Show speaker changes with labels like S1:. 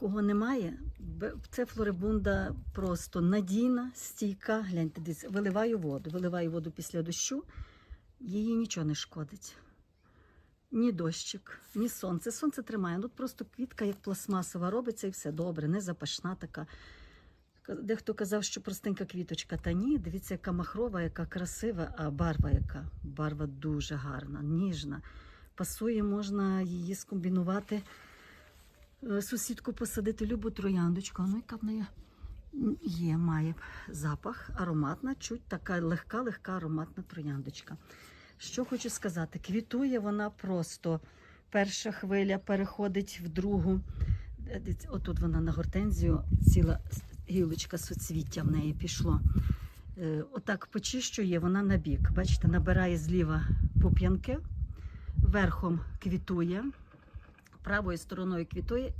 S1: Кого немає, це флорибунда просто надійна, стійка. Гляньте, дивіться, виливаю воду, виливаю воду після дощу, їй нічого не шкодить. Ні дощик, ні сонце. Сонце тримає. Ну, просто квітка як пластмасова робиться і все добре, не запашна така. Дехто казав, що простенька квіточка. Та ні, дивіться, яка махрова, яка красива, а барва яка. Барва дуже гарна, ніжна. Пасує, можна її скомбінувати. Е, Сусідку посадити любу трояндочку. Ну, яка в неї є, має запах, ароматна, чуть така легка, легка ароматна трояндочка. Що хочу сказати, квітує вона просто. Перша хвиля переходить в другу. Е, Отут вона на гортензію, ціла гілочка суцвіття в неї пішло. Е, Отак почищує вона на бік. Бачите, набирає зліва пуп'янки, верхом квітує, правою стороною квітує